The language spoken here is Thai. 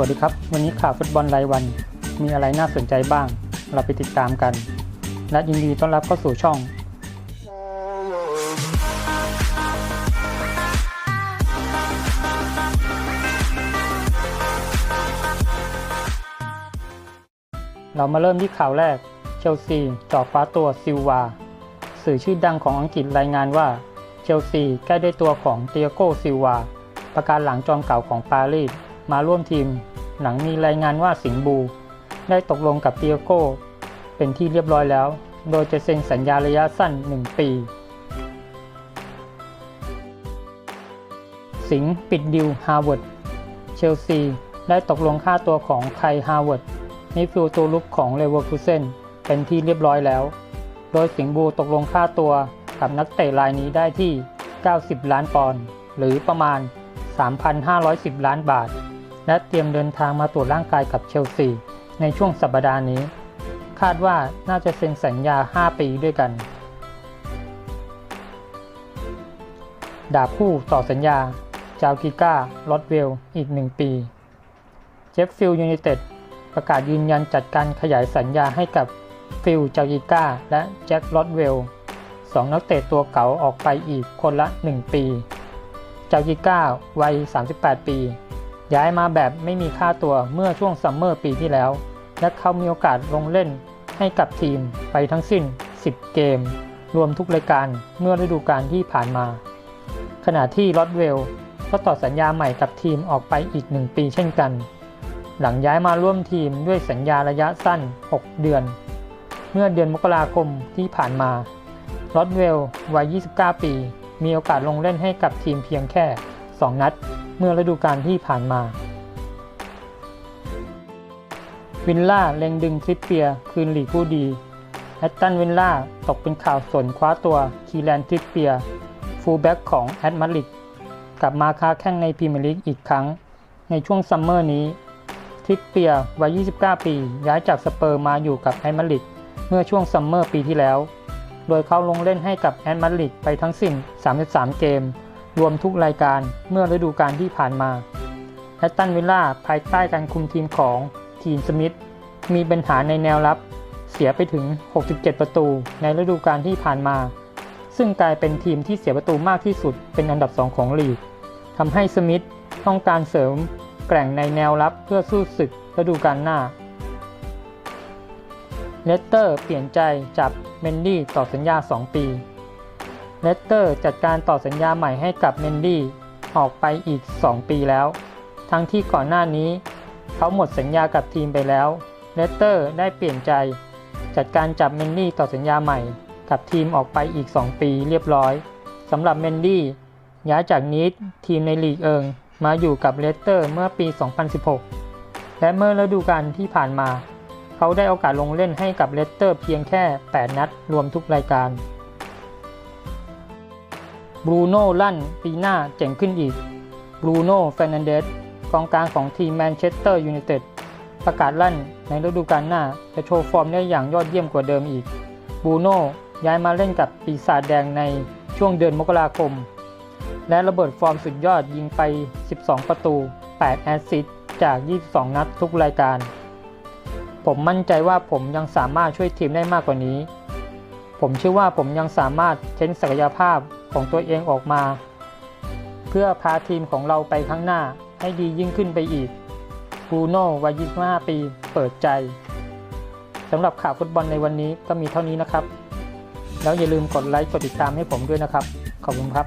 วัสดีครับ วันนี้ข่าวฟุตบอลรายวัน มีอะไรน่าสนใจบ้าง เราไปติดตามกัน และยินดีต้อนรับเข้าสู่ช่อง เรามาเริ่มที่ข่าวแรก เชลซีจ่อฟ้าตัวซิลวา สื่อชื่อดังของอังกฤษรายงานว่า เชลซีใกล้ได้ตัวของเตียโกซิลวา ประการหลังจอมเก่าของปารีส มาร่วมทีม หลังมีรายงานว่าสิงห์บู ได้ตกลงกับเตียโกเป็นที่เรียบร้อยแล้ว โดยจะเซ็นสัญญาระยะสั้น 1 ปี สิงห์ปิดดิวฮาร์วาร์ด เชลซี ได้ตกลงค่าตัวของไคฮาร์วาร์ดมิฟิลตัวลุกของเลเวอร์คูเซนเป็นที่เรียบร้อยแล้ว โดยสิงห์บูตกลงค่าตัวกับนักเตะรายนี้ได้ที่ 90 ล้านปอนด์หรือประมาณ 3,510 ล้านบาท และเตรียมเดินทางมาตรวจร่างกายกับเชลซีในช่วงสัปดาห์นี้ คาดว่าน่าจะเซ็นสัญญา 5 ปีด้วยกัน ดาบคู่ต่อสัญญา จาวกิก้าลอตเวล อีก 1 ปี เจฟฟิลยูไนเต็ดประกาศยืนยันจัดการขยายสัญญาให้กับฟิลจากิก้าและแจ็คลอตเวลสองนักเตะตัวเก่าออกไปอีกคนละ 1 ปี จากิก้าวัย 38 ปี ย้ายมาแบบไม่มีค่าตัวเมื่อช่วงซัมเมอร์ปีที่แล้ว และเขามีโอกาสลงเล่นให้กับทีมไปทั้งสิ้น 10 เกม รวมทุกรายการเมื่อฤดูกาลที่ผ่านมา ขณะที่ลอตเวลก็ต่อสัญญาใหม่กับทีมออกไปอีก 1 ปีเช่นกัน หลังย้ายมาร่วมทีมด้วยสัญญาระยะสั้น 6 เดือน เมื่อเดือนมกราคมที่ผ่านมาลอตเวลวัย 29 ปี มีโอกาสลงเล่นให้กับทีมเพียงแค่ 2 นัด เมื่อฤดูกาลที่ผ่านมา วินล่าเล็งดึงทริปเปียคืนหลีกผู้ดีแอตตันวินล่าตกเป็นข่าวสนคว้าตัวคีแลนทริปเปียฟูลแบ็กของแอตมาริดกลับมาค้าแข่งในพรีเมียร์ลีกอีกครั้ง ในช่วงซัมเมอร์นี้ทริปเปียวัย 29 ปี ย้ายจากสเปอร์มาอยู่กับแอตมาดริดเมื่อช่วงซัมเมอร์ปีที่แล้ว โดยเขาลงเล่นให้กับแอตมาริดไปทั้งสิ้น 33 เกม รวมทุกรายการเมื่อฤดูกาลที่ผ่านมาแอตตันวิลล่าภายใต้การคุมทีมของทีมสมิธมีปัญหาในแนวรับเสียไปถึง 67 ประตูในฤดูกาลที่ผ่านมา ซึ่งกลายเป็นทีมที่เสียประตูมากที่สุดเป็นอันดับ 2 ของลีกทำให้สมิธต้องการเสริมแกร่งในแนวรับเพื่อสู้ศึกฤดูกาลหน้าเลสเตอร์เปลี่ยนใจจับเมนดี้ต่อสัญญา 2 ปี เลสเตอร์จัดการต่อสัญญาใหม่ให้กับเมนดี้ออกไปอีก 2 ปีแล้ว ทั้งที่ก่อนหน้านี้เขาหมดสัญญากับทีมไปแล้ว เลสเตอร์ได้เปลี่ยนใจ จัดการจับเมนดี้ต่อสัญญาใหม่ กับทีมออกไปอีก 2 ปีเรียบร้อยสำหรับเมนดี้ย้ายจากนีดทีมในลีกเอิง มาอยู่กับเลสเตอร์เมื่อปี 2016 และเมื่อฤดูกาลที่ผ่านมา เขาได้โอกาสลงเล่นให้กับเลสเตอร์เพียงแค่ 8 นัดรวมทุกรายการ บรูโน่ลั่นปีหน้าเจ๋งขึ้นอีกบรูโน่เฟรนันเดสกองกลางของทีมแมนเชสเตอร์ยูไนเต็ดประกาศลั่นในฤดูกาลหน้าจะโชว์ฟอร์มได้อย่างยอดเยี่ยมกว่าเดิมอีกบรูโน่ย้ายมาเล่นกับปีศาจแดงในช่วงเดือนมกราคม และระเบิดฟอร์มสุดยอดยิงไป 12 ประตู 8 แอสซิสต์จาก 22 นัดทุกรายการ ผมมั่นใจว่าผมยังสามารถช่วยทีมได้มากกว่านี้ ผมเชื่อว่าผมยังสามารถเค้นศักยภาพ ของตัวเองออกมา เพื่อพาทีมของเราไปข้างหน้าให้ดียิ่งขึ้นไปอีกบูโน่วัย 25 ปี เปิดใจสำหรับข่าวฟุตบอลในวันนี้ก็มีเท่านี้นะครับ แล้วอย่าลืมกดไลค์กดติดตามให้ผมด้วยนะครับ ขอบคุณครับ